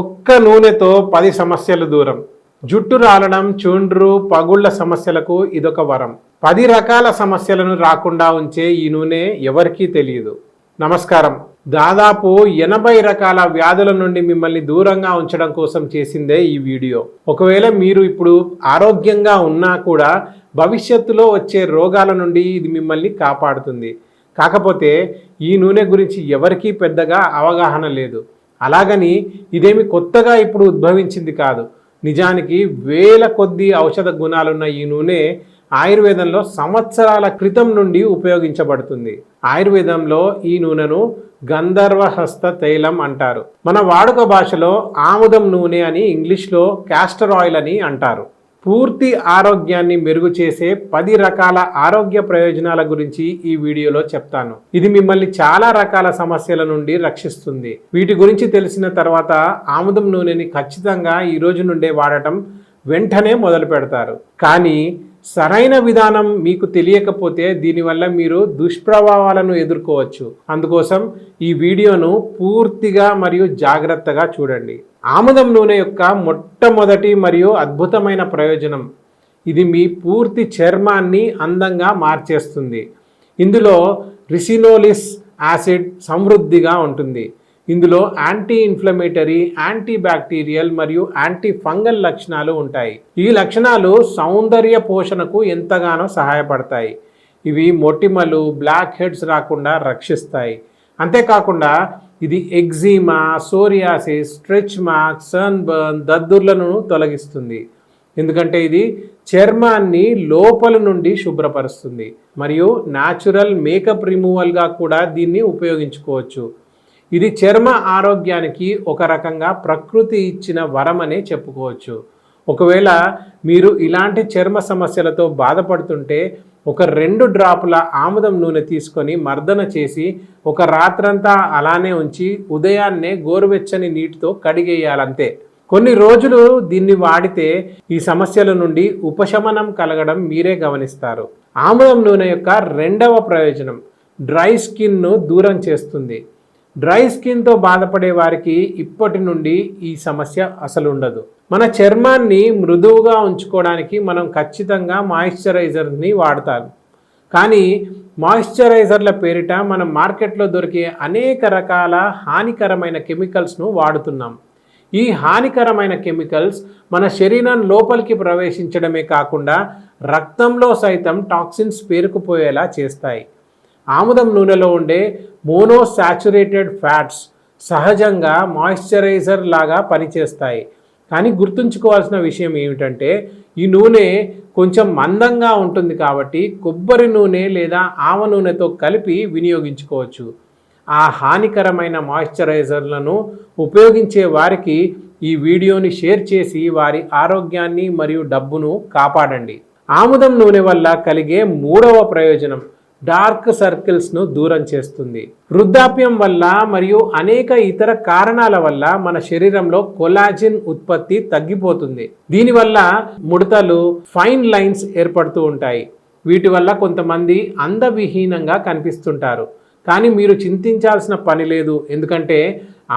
ఒక్క నూనెతో పది సమస్యలు దూరం. జుట్టు రాలడం చుండ్రు పగుళ్ళ సమస్యలకు ఇదొక వరం. పది రకాల సమస్యలను రాకుండా ఉంచే ఈ నూనె ఎవరికీ తెలియదు. నమస్కారం. దాదాపు ఎనభై రకాల వ్యాధుల నుండి మిమ్మల్ని దూరంగా ఉంచడం కోసం చేసిందే ఈ వీడియో. ఒకవేళ మీరు ఇప్పుడు ఆరోగ్యంగా ఉన్నా కూడా భవిష్యత్తులో వచ్చే రోగాల నుండి ఇది మిమ్మల్ని కాపాడుతుంది. కాకపోతే ఈ నూనె గురించి ఎవరికీ పెద్దగా అవగాహన లేదు. అలాగని ఇదేమి కొత్తగా ఇప్పుడు ఉద్భవించింది కాదు. నిజానికి వేల కొద్ది ఔషధ గుణాలున్న ఈ నూనె ఆయుర్వేదంలో సంవత్సరాల క్రితం నుండి ఉపయోగించబడుతుంది. ఆయుర్వేదంలో ఈ నూనెను గంధర్వహస్త తైలం అంటారు. మన వాడుక భాషలో ఆముదం నూనె అని ఇంగ్లీష్లో క్యాస్టర్ ఆయిల్ అని అంటారు. పూర్తి ఆరోగ్యాన్ని మెరుగు చేసే పది రకాల ఆరోగ్య ప్రయోజనాల గురించి ఈ వీడియోలో చెప్తాను. ఇది మిమ్మల్ని చాలా రకాల సమస్యల నుండి రక్షిస్తుంది. వీటి గురించి తెలిసిన తర్వాత ఆముదం నూనెని ఖచ్చితంగా ఈ రోజు నుండే వాడటం వెంటనే మొదలు పెడతారు కానీ సరైన విధానం మీకు తెలియకపోతే దీనివల్ల మీరు దుష్ప్రభావాలను ఎదుర్కోవచ్చు. అందుకోసం ఈ వీడియోను పూర్తిగా మరియు జాగ్రత్తగా చూడండి. ఆముదం నూనె యొక్క మొట్టమొదటి మరియు అద్భుతమైన ప్రయోజనం. ఇది మీ పూర్తి చర్మాన్ని అందంగా మార్చేస్తుంది. ఇందులో రిసినోలిస్ యాసిడ్ సమృద్ధిగా ఉంటుంది. ఇందులో యాంటీ ఇన్ఫ్లమేటరీ యాంటీ బ్యాక్టీరియల్ మరియు యాంటీ ఫంగల్ లక్షణాలు ఉంటాయి. ఈ లక్షణాలు సౌందర్య పోషణకు ఎంతగానో సహాయపడతాయి. ఇవి మొటిమలు బ్లాక్ హెడ్స్ రాకుండా రక్షిస్తాయి. అంతేకాకుండా ఇది eczema psoriasis stretch marks sunburn దద్దుర్లను తొలగిస్తుంది. ఎందుకంటే ఇది చర్మాన్ని లోపల నుండి శుభ్రపరుస్తుంది. మరియు న్యాచురల్ మేకప్ రిమూవల్గా కూడా దీన్ని ఉపయోగించుకోవచ్చు. ఇది చర్మ ఆరోగ్యానికి ఒక రకంగా ప్రకృతి ఇచ్చిన వరం అనే చెప్పుకోవచ్చు. ఒకవేళ మీరు ఇలాంటి చర్మ సమస్యలతో బాధపడుతుంటే ఒక రెండు డ్రాపుల ఆముదం నూనె తీసుకొని మర్దన చేసి ఒక రాత్రంతా అలానే ఉంచి ఉదయాన్నే గోరువెచ్చని నీటితో కడిగేయాలంతే. కొన్ని రోజులు దీన్ని వాడితే ఈ సమస్యల నుండి ఉపశమనం కలగడం మీరే గమనిస్తారు. ఆముదం నూనె యొక్క రెండవ ప్రయోజనం డ్రై స్కిన్ను దూరం చేస్తుంది. డ్రై స్కిన్తో బాధపడే వారికి ఇప్పటి నుండి ఈ సమస్య అసలు ఉండదు మన చర్మాన్ని మృదువుగా ఉంచుకోవడానికి మనం ఖచ్చితంగా మాయిశ్చరైజర్ని వాడతారు. కానీ మాయిశ్చరైజర్ల పేరిట మనం మార్కెట్లో దొరికే అనేక రకాల హానికరమైన కెమికల్స్ను వాడుతున్నాం. ఈ హానికరమైన కెమికల్స్ మన శరీరం లోపలికి ప్రవేశించడమే కాకుండా రక్తంలో సైతం టాక్సిన్స్ పేరుకుపోయేలా చేస్తాయి. ఆముదం నూనెలో ఉండే మోనోసాచురేటెడ్ ఫ్యాట్స్ సహజంగా మాయిశ్చరైజర్ లాగా పనిచేస్తాయి. కానీ గుర్తుంచుకోవాల్సిన విషయం ఏమిటంటే ఈ నూనె కొంచెం మందంగా ఉంటుంది కాబట్టి కొబ్బరి నూనె లేదా ఆవ నూనెతో కలిపి వినియోగించుకోవచ్చు. ఆ హానికరమైన మాయిశ్చరైజర్లను ఉపయోగించే వారికి ఈ వీడియోని షేర్ చేసి వారి ఆరోగ్యాన్ని మరియు డబ్బును కాపాడండి. ఆముదం నూనె వల్ల కలిగే మూడవ ప్రయోజనం డార్క్ సర్కిల్స్ను దూరం చేస్తుంది. వృద్ధాప్యం వల్ల మరియు అనేక ఇతర కారణాల వల్ల మన శరీరంలో కొలాజిన్ ఉత్పత్తి తగ్గిపోతుంది. దీనివల్ల ముడతలు ఫైన్ లైన్స్ ఏర్పడుతూ ఉంటాయి. వీటి వల్ల కొంతమంది అందవిహీనంగా కనిపిస్తుంటారు. కానీ మీరు చింతించాల్సిన పని లేదు. ఎందుకంటే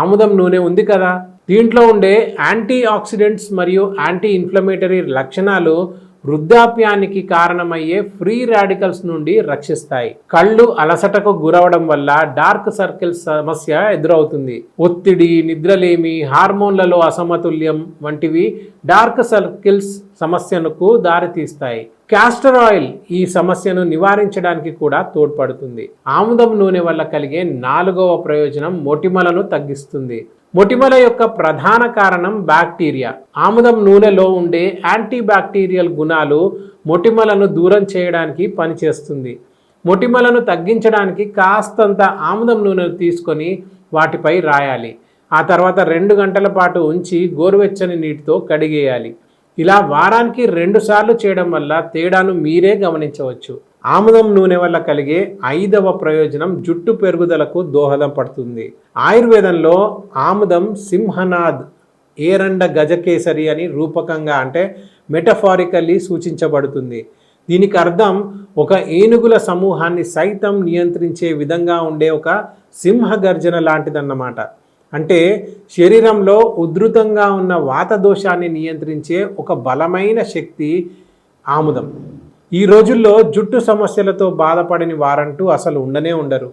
ఆముదం నూనె ఉంది కదా. దీంట్లో ఉండే యాంటీ ఆక్సిడెంట్స్ మరియు యాంటీ ఇన్ఫ్లమేటరీ లక్షణాలు వృద్ధాప్యానికి కారణమయ్యే ఫ్రీ రాడికల్స్ నుండి రక్షిస్తాయి. కళ్ళు అలసటకు గురవడం వల్ల డార్క్ సర్కిల్స్ సమస్య ఎదురవుతుంది. ఒత్తిడి నిద్రలేమి హార్మోన్లలో అసమతుల్యం వంటివి డార్క్ సర్కిల్స్ సమస్యలకు దారితీస్తాయి. క్యాస్టర్ ఆయిల్ ఈ సమస్యను నివారించడానికి కూడా తోడ్పడుతుంది. ఆముదం నూనె వల్ల కలిగే నాలుగవ ప్రయోజనం మొటిమలను తగ్గిస్తుంది. మొటిమల యొక్క ప్రధాన కారణం బ్యాక్టీరియా. ఆముదం నూనెలో ఉండే యాంటీ బ్యాక్టీరియల్ గుణాలు మొటిమలను దూరం చేయడానికి పనిచేస్తుంది. మొటిమలను తగ్గించడానికి కాస్తంత ఆముదం నూనెను తీసుకొని వాటిపై రాయాలి. ఆ తర్వాత రెండు గంటల పాటు ఉంచి గోరువెచ్చని నీటితో కడిగేయాలి. ఇలా వారానికి రెండుసార్లు చేయడం వల్ల తేడాను మీరే గమనించవచ్చు. ఆముదం నూనె వల్ల కలిగే ఐదవ ప్రయోజనం జుట్టు పెరుగుదలకు దోహదం పడుతుంది. ఆయుర్వేదంలో ఆముదం సింహనాద్ ఏరండ గజకేసరి అని రూపకంగా అంటే మెటఫారికల్లీ సూచించబడుతుంది. దీనికి అర్థం ఒక ఏనుగుల సమూహాన్ని సైతం నియంత్రించే విధంగా ఉండే ఒక సింహ గర్జన లాంటిదన్నమాట. అంటే శరీరంలో ఉధృతంగా ఉన్న వాత దోషాన్ని నియంత్రించే ఒక బలమైన శక్తి ఆముదం. ఈ రోజుల్లో జుట్టు సమస్యలతో బాధపడని వారంటూ అసలు ఉండనే ఉండరు.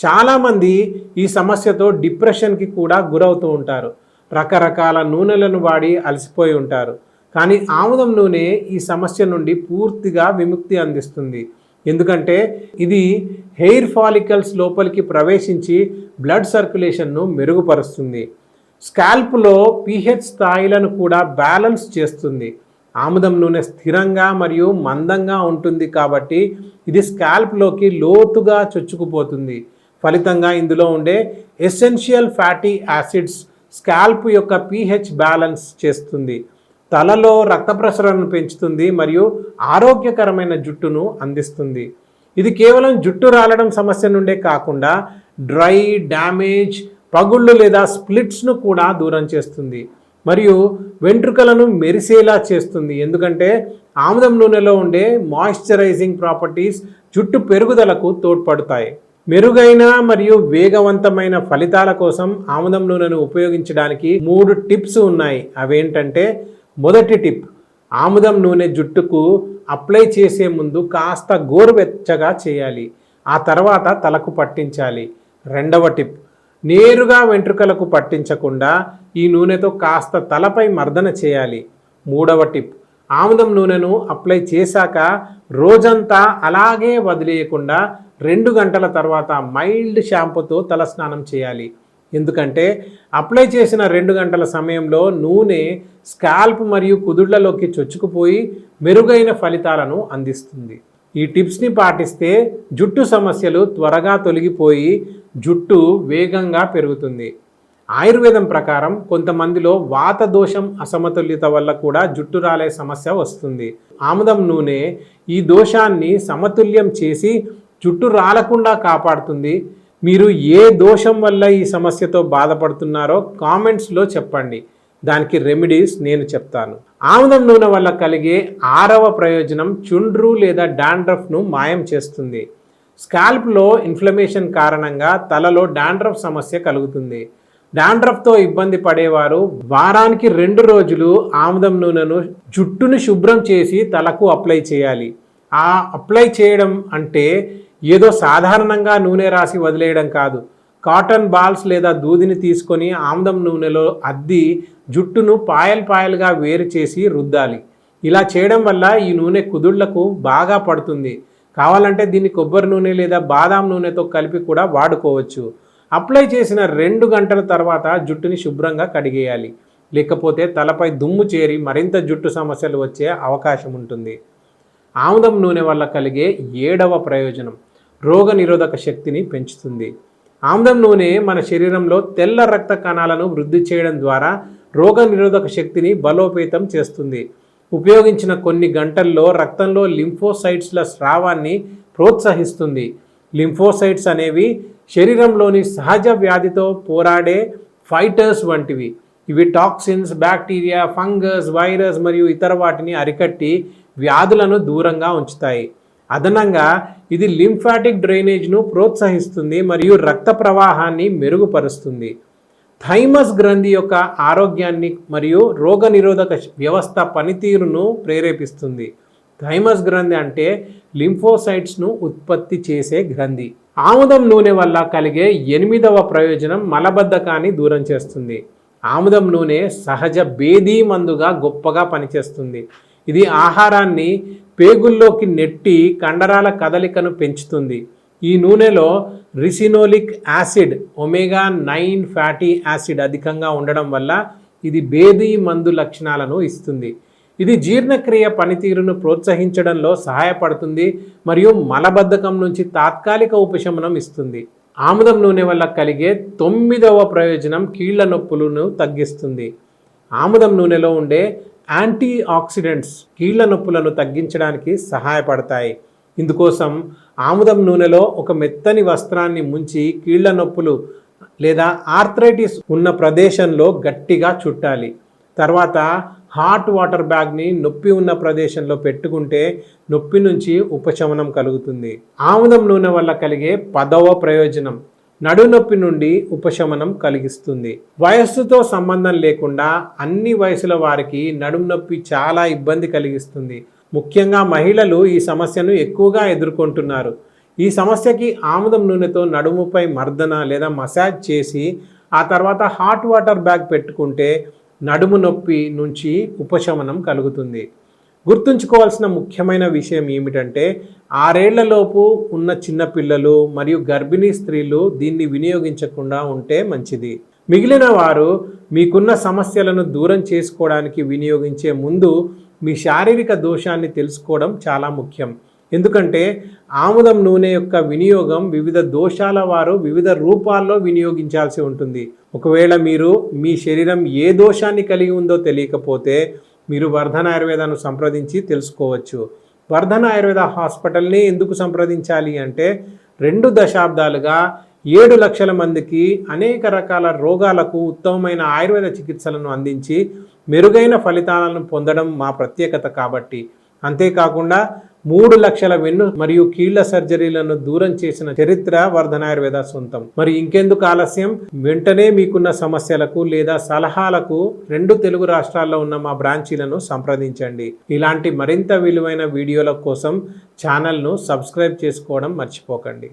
చాలామంది ఈ సమస్యతో డిప్రెషన్కి కూడా గురవుతూ ఉంటారు. రకరకాల నూనెలను వాడి అలసిపోయి ఉంటారు. కానీ ఆముదం నూనె ఈ సమస్య నుండి పూర్తిగా విముక్తి అందిస్తుంది. ఎందుకంటే ఇది హెయిర్ ఫాలికల్స్ లోపలికి ప్రవేశించి బ్లడ్ సర్క్యులేషన్ను మెరుగుపరుస్తుంది. స్కాల్ప్లో పీహెచ్ స్థాయిలను కూడా బ్యాలెన్స్ చేస్తుంది. ఆముదం నూనె స్థిరంగా మరియు మందంగా ఉంటుంది కాబట్టి ఇది స్కాల్ప్లోకి లోతుగా చొచ్చుకుపోతుంది. ఫలితంగా ఇందులో ఉండే ఎసెన్షియల్ ఫ్యాటీ యాసిడ్స్ స్కాల్ప్ యొక్క పీహెచ్ బ్యాలెన్స్ చేస్తుంది. తలలో రక్త ప్రసరణను పెంచుతుంది మరియు ఆరోగ్యకరమైన జుట్టును అందిస్తుంది. ఇది కేవలం జుట్టు రాలడం సమస్య నుండే కాకుండా డ్రై డ్యామేజ్ పగుళ్ళు లేదా స్ప్లిట్స్ను కూడా దూరం చేస్తుంది. మరియు వెంట్రుకలను మెరిసేలా చేస్తుంది. ఎందుకంటే ఆముదం నూనెలో ఉండే మాయిశ్చరైజింగ్ ప్రాపర్టీస్ జుట్టు పెరుగుదలకు తోడ్పడతాయి. మెరుగైన మరియు వేగవంతమైన ఫలితాల కోసం ఆముదం నూనెను ఉపయోగించడానికి మూడు టిప్స్ ఉన్నాయి. అవేంటంటే మొదటి టిప్ ఆముదం నూనె జుట్టుకు అప్లై చేసే ముందు కాస్త గోరువెచ్చగా చేయాలి. ఆ తర్వాత తలకు పట్టించాలి. రెండవ టిప్ నేరుగా వెంట్రుకలకు పట్టించకుండా ఈ నూనెతో కాస్త తలపై మర్దన చేయాలి. మూడవ టిప్. ఆముదం నూనెను అప్లై చేశాక రోజంతా అలాగే వదిలేయకుండా రెండు గంటల తర్వాత మైల్డ్ షాంపూతో తలస్నానం చేయాలి. ఎందుకంటే అప్లై చేసిన రెండు గంటల సమయంలో నూనె స్కాల్ప్ మరియు కుదుళ్ళలోకి చొచ్చుకుపోయి మెరుగైన ఫలితాలను అందిస్తుంది. ఈ టిప్స్ని పాటిస్తే జుట్టు సమస్యలు త్వరగా తొలగిపోయి జుట్టు వేగంగా పెరుగుతుంది. ఆయుర్వేదం ప్రకారం కొంతమందిలో వాత దోషం అసమతుల్యత వల్ల కూడా జుట్టు రాలే సమస్య వస్తుంది. ఆముదం నూనె ఈ దోషాన్ని సమతుల్యం చేసి జుట్టు రాలకుండా కాపాడుతుంది. మీరు ఏ దోషం వల్ల ఈ సమస్యతో బాధపడుతున్నారో కామెంట్స్లో చెప్పండి. దానికి రెమెడీస్ నేను చెప్తాను. ఆముదం నూనె వల్ల కలిగే ఆరవ ప్రయోజనం చుండ్రు లేదా డాండ్రఫ్ను మాయం చేస్తుంది. స్కాల్ప్లో ఇన్ఫ్లమేషన్ కారణంగా తలలో డాండ్రఫ్ సమస్య కలుగుతుంది. డాండ్రఫ్తో ఇబ్బంది పడేవారు వారానికి రెండు రోజులు ఆముదం నూనెను జుట్టును శుభ్రం చేసి తలకు అప్లై చేయాలి. ఆ అప్లై చేయడం అంటే ఏదో సాధారణంగా నూనె రాసి వదిలేయడం కాదు. కాటన్ బాల్స్ లేదా దూదిని తీసుకొని ఆముదం నూనెలో అద్ది జుట్టును పాయల్ పాయలుగా వేరు చేసి రుద్దాలి. ఇలా చేయడం వల్ల ఈ నూనె కుదుళ్ళకు బాగా పడుతుంది. కావాలంటే దీన్ని కొబ్బరి నూనె లేదా బాదాం నూనెతో కలిపి కూడా వాడుకోవచ్చు. అప్లై చేసిన రెండు గంటల తర్వాత జుట్టుని శుభ్రంగా కడిగేయాలి. లేకపోతే తలపై దుమ్ము చేరి మరింత జుట్టు సమస్యలు వచ్చే అవకాశం ఉంటుంది. ఆముదం నూనె వల్ల కలిగే ఏడవ ప్రయోజనం రోగ నిరోధక శక్తిని పెంచుతుంది. ఆముదం నూనె మన శరీరంలో తెల్ల రక్త కణాలను వృద్ధి చేయడం ద్వారా రోగ నిరోధక శక్తిని బలోపేతం చేస్తుంది. ఉపయోగించిన కొన్ని గంటల్లో రక్తంలో లింఫోసైట్స్ల స్రావాన్ని ప్రోత్సహిస్తుంది. లింఫోసైట్స్ అనేవి శరీరంలోని సహజ వ్యాధితో పోరాడే ఫైటర్స్ వంటివి. ఇవి టాక్సిన్స్ బ్యాక్టీరియా ఫంగస్ వైరస్ మరియు ఇతర వాటిని అరికట్టి వ్యాధులను దూరంగా ఉంచుతాయి. అదనంగా ఇది లింఫాటిక్ డ్రైనేజ్ను ప్రోత్సహిస్తుంది మరియు రక్త ప్రవాహాన్ని మెరుగుపరుస్తుంది. థైమస్ గ్రంథి యొక్క ఆరోగ్యాన్ని మరియు రోగనిరోధక వ్యవస్థ పనితీరును ప్రేరేపిస్తుంది. థైమస్ గ్రంథి అంటే లింఫోసైట్స్ను ఉత్పత్తి చేసే గ్రంథి. ఆముదం నూనె వల్ల కలిగే ఎనిమిదవ ప్రయోజనం మలబద్ధకాన్ని దూరం చేస్తుంది. ఆముదం నూనె సహజ బేదీ మందుగా గొప్పగా పనిచేస్తుంది. ఇది ఆహారాన్ని పేగుల్లోకి నెట్టి కండరాల కదలికను పెంచుతుంది. ఈ నూనెలో ricinoleic acid omega nine fatty acid అధికంగా ఉండడం వల్ల ఇది భేదీ మందు లక్షణాలను ఇస్తుంది. ఇది జీర్ణక్రియ పనితీరును ప్రోత్సహించడంలో సహాయపడుతుంది మరియు మలబద్ధకం నుంచి తాత్కాలిక ఉపశమనం ఇస్తుంది. ఆముదం నూనె వల్ల కలిగే తొమ్మిదవ ప్రయోజనం కీళ్ళ నొప్పులను తగ్గిస్తుంది. ఆముదం నూనెలో ఉండే యాంటీ ఆక్సిడెంట్స్ కీళ్ళ నొప్పులను తగ్గించడానికి సహాయపడతాయి. ఇందుకోసం ఆముదం నూనెలో ఒక మెత్తని వస్త్రాన్ని ముంచి కీళ్ళ నొప్పులు లేదా ఆర్థరైటిస్ ఉన్న ప్రదేశంలో గట్టిగా చుట్టాలి. తర్వాత హాట్ వాటర్ బ్యాగ్ని నొప్పి ఉన్న ప్రదేశంలో పెట్టుకుంటే నొప్పి నుంచి ఉపశమనం కలుగుతుంది. ఆముదం నూనె వల్ల కలిగే పదవ ప్రయోజనం నడునొప్పి నుండి ఉపశమనం కలిగిస్తుంది. వయస్సుతో సంబంధం లేకుండా అన్ని వయసుల వారికి నడుము నొప్పి చాలా ఇబ్బంది కలిగిస్తుంది. ముఖ్యంగా మహిళలు ఈ సమస్యను ఎక్కువగా ఎదుర్కొంటున్నారు. ఈ సమస్యకి ఆముదం నూనెతో నడుముపై మర్దన లేదా మసాజ్ చేసి ఆ తర్వాత హాట్ వాటర్ బ్యాగ్ పెట్టుకుంటే నడుము నొప్పి నుంచి ఉపశమనం కలుగుతుంది. గుర్తుంచుకోవాల్సిన ముఖ్యమైన విషయం ఏమిటంటే ఆరేళ్ళలోపు ఉన్న చిన్నపిల్లలు మరియు గర్భిణీ స్త్రీలు దీన్ని వినియోగించకుండా ఉంటే మంచిది. మిగిలిన వారు మీకున్న సమస్యలను దూరం చేసుకోవడానికి వినియోగించే ముందు మీ శారీరక దోషాన్ని తెలుసుకోవడం చాలా ముఖ్యం. ఎందుకంటే ఆముదం నూనె యొక్క వినియోగం వివిధ దోషాల వారు వివిధ రూపాల్లో వినియోగించాల్సి ఉంటుంది. ఒకవేళ మీరు మీ శరీరం ఏ దోషాన్ని కలిగి ఉందో తెలియకపోతే మీరు వర్ధన ఆయుర్వేదాన్ని సంప్రదించి తెలుసుకోవచ్చు. వర్ధన ఆయుర్వేద హాస్పిటల్ని ఎందుకు సంప్రదించాలి అంటే రెండు దశాబ్దాలుగా ఏడు లక్షల మందికి అనేక రకాల రోగాలకు ఉత్తమమైన ఆయుర్వేద చికిత్సలను అందించి మెరుగైన ఫలితాలను పొందడం మా ప్రత్యేకత కాబట్టి అంతేకాకుండా మూడు లక్షల వెన్ను మరియు కీళ్ళ సర్జరీలను దూరం చేసిన చరిత్ర వర్ధనాయుర్వేద సొంతం. మరి ఇంకెందుకు ఆలస్యం? వెంటనే మీకున్న సమస్యలకు లేదా సలహాలకు రెండు తెలుగు రాష్ట్రాల్లో ఉన్న మా బ్రాంచీలను సంప్రదించండి. ఇలాంటి మరింత విలువైన వీడియోల కోసం ఛానల్ను సబ్స్క్రైబ్ చేసుకోవడం మర్చిపోకండి.